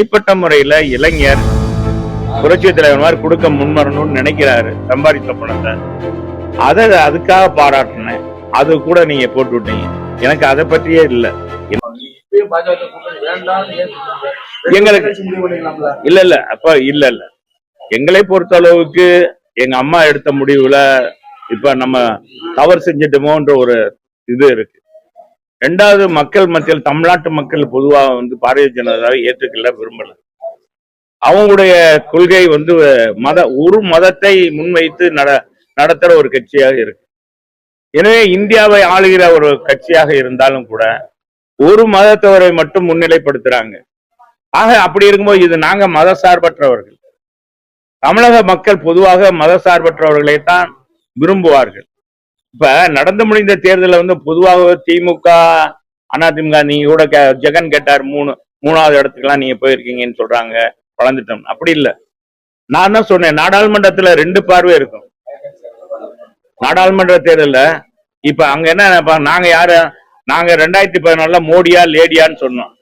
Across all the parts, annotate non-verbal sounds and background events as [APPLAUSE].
தனிப்பட்ட முறையில இளைஞர் புரட்சி தலைவர் மாதிரி கொடுக்க முன்வரணும்னு நினைக்கிறாரு சம்பாதித்த பணத்தை. அதை அதுக்காக பாராட்டினேன் அது கூட நீங்க போட்டு விட்டீங்க. எனக்கு அதை பற்றியே இல்ல? எங்களுக்கு- இல்ல இல்ல. அப்ப இல்ல இல்ல. எங்களை பொறுத்த அளவுக்கு எங்க அம்மா எடுத்த முடிவுல இப்ப நம்ம தவறு செஞ்சிட்டோமோன்ற ஒரு இது இருக்கு. ரெண்டாவது மக்கள் மத்தியில் தமிழ்நாட்டு மக்கள் பொதுவாக வந்து பாரதிய ஜனதாவை ஏற்றுக்கல விரும்பல. அவங்களுடைய கொள்கை வந்து மத ஒரு மதத்தை முன்வைத்து நட நடத்துகிற ஒரு கட்சியாக இருக்கு. எனவே இந்தியாவை ஆளுகிற ஒரு கட்சியாக இருந்தாலும் கூட ஒரு மதத்தவரை மட்டும் முன்னிலைப்படுத்துறாங்க. ஆக அப்படி இருக்கும்போது இது நாங்க மத சார்பற்றவர்கள் தமிழக மக்கள் பொதுவாக மத சார்பற்றவர்களை தான் விரும்புவார்கள். இப்ப நடந்து முடிந்த தேர்தலில் வந்து பொதுவாக திமுக அதிமுக நீங்க கூட கே- ஜெகன் கேட்டார் மூணு மூணாவது இடத்துக்குலாம் நீங்க போயிருக்கீங்கன்னு சொல்றாங்க வளர்ந்துட்டோம். அப்படி இல்லை. நான் தான் சொன்னேன் நாடாளுமன்றத்துல ரெண்டு பார்வை இருக்கும். நாடாளுமன்ற தேர்தலில் இப்ப அங்க என்ன நாங்க யாரு நாங்க ரெண்டாயிரத்தி பதினாலுல மோடியா லேடியான்னு சொன்னோம்.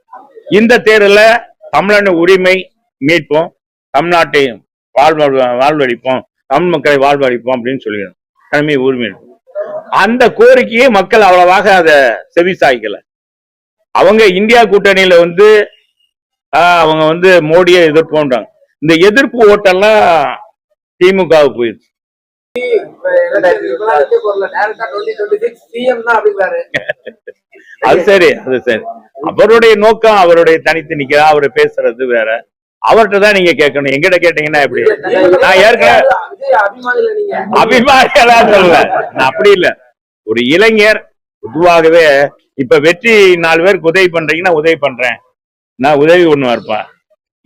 இந்த தேர்தல தமிழன உரிமை மீட்போம் தமிழ்நாட்டை வாழ்வ வாழ்வழிப்போம் தமிழ் மக்களை வாழ்வழிப்போம் அப்படின்னு சொல்லிடணும். தலைமை உரிமை அந்த கோரிக்கையை மக்கள் அவ்வளவாக அதை செவிசாய்க்கல. அவங்க இந்தியா கூட்டணியில வந்து அவங்க வந்து மோடியை எதிர்ப்போன்றாங்க. இந்த எதிர்ப்பு ஓட்டெல்லாம் திமுகவுக்கு போயிடுச்சு. [LAUGHS] அது சரி அது சரி. அவருடைய நோக்கம் அவருடைய தனித்து நிக்கிற அவரு பேசுறது வேற. அவர்கிட்ட தான் நீங்க கேட்கணும். எங்கிட்ட கேட்டீங்கன்னா எப்படி? நான் ஏற்கனவே அபிமானிகளா சொல்லல. நான் அப்படி இல்ல. ஒரு இளைஞர் பொதுவாகவே இப்ப வெற்றி நாலு பேருக்கு உதவி பண்றீங்கன்னா உதவி பண்றேன். நான் உதவி ஒண்ணு இருப்பேன்?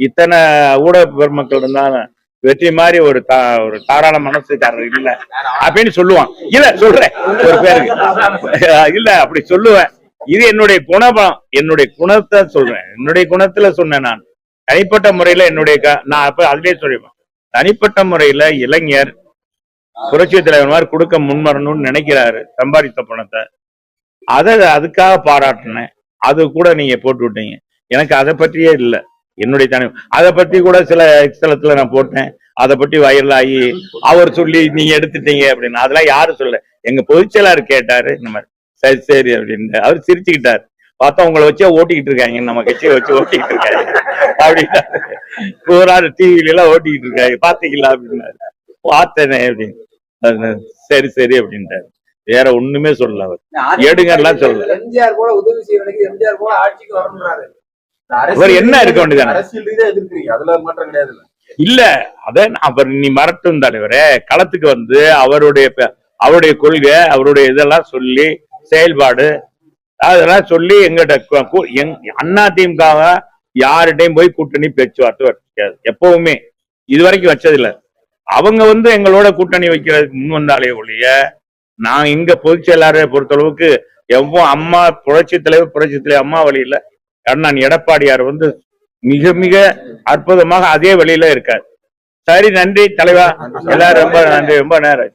இத்தனை ஊடக பெருமக்கள் இருந்தாலும் வெற்றி மாதிரி ஒரு தா ஒரு தாராள மனசுக்காரர் இல்ல. அப்படின்னு சொல்லுவான். இல்ல சொல்றேன். ஒரு பேருக்கு. இல்ல அப்படி சொல்லுவேன். இது என்னுடைய குணபம் என்னுடைய குணத்தை சொல்றேன். என்னுடைய குணத்துல சொன்னேன் நான். தனிப்பட்ட முறையில என்னுடைய க- நான் அப்ப அதுலயே சொல்லிடுவேன். தனிப்பட்ட முறையில இளைஞர் புரட்சி தலைவர் மாதிரி கொடுக்க முன்வரணும்னு நினைக்கிறாரு சம்பாதித்த பணத்தை. அதை அதுக்காக பாராட்டினேன். அது கூட நீங்க போட்டு விட்டீங்க. எனக்கு அதை பற்றியே இல்லை. என்னுடைய தனி அதை பத்தி கூட சில எக்ஸ்தலத்துல நான் போட்டேன். அதை பற்றி வைரல் ஆகி அவர் சொல்லி நீங்க எடுத்துட்டீங்க அப்படின்னு. அதெல்லாம் யாரும் சொல்ல எங்க பொதுச்செயலாளர் கேட்டாரு இந்த மாதிரி சரி சரி அப்படின்னு அவர் சிரிச்சுக்கிட்டாரு. பார்த்தா உங்களை வச்சே ஓட்டிக்கிட்டு இருக்காங்க. நம்ம கட்சியை வச்சு ஓட்டிக்கிட்டு இருக்காங்க. அப்படின்னா பூரா டிவில எல்லாம் ஓட்டிக்கிட்டு இருக்காங்க. பாத்தீங்களா அப்படின்னாரு. பார்த்தேனே அப்படின்னு. சரி சரி அப்படின்ட்டாரு. வேற ஒண்ணுமே சொல்லல அவர். எடுங்கலாம் சொல்லல. எம்ஜிஆர் கூட உதவி செய்யறதுக்கு எம்ஜிஆர் கூட ஆட்சிக்கு வரணும்னாரு. அவர் என்ன இருக்க வேண்டியதானே அரசியல் ரீதியா எதிர்க்கிறீங்க. அதுல மாற்றம் கிடையாது இல்ல. அத அவர் நீ மறட்டும் தலைவரே. களத்துக்கு வந்து அவருடைய அவருடைய கொள்கை அவருடைய இதெல்லாம் சொல்லி செயல்பாடு அதெல்லாம் சொல்லி எங்கிட்ட எங் அண்ணா திமுக யார்கிட்டையும் போய் கூட்டணி பேச்சுவார்த்தை வச்சுக்காது. எப்பவுமே. இது வரைக்கும் வச்சதில்ல. அவங்க வந்து எங்களோட கூட்டணி வைக்கிறதுக்கு முன் வந்தாலே ஒழிய நான் இங்க பொதுச் செயலாளரை பொறுத்தளவுக்கு எவ்வளோ அம்மா புரட்சி தலைவர் புரட்சி தலைவர் அம்மா வழியில அண்ணன் எடப்பாடியார் வந்து மிக மிக அற்புதமாக அதே வழியில இருக்கார். சரி நன்றி தலைவா. எல்லாரும் ரொம்ப நன்றி ரொம்ப நேரம்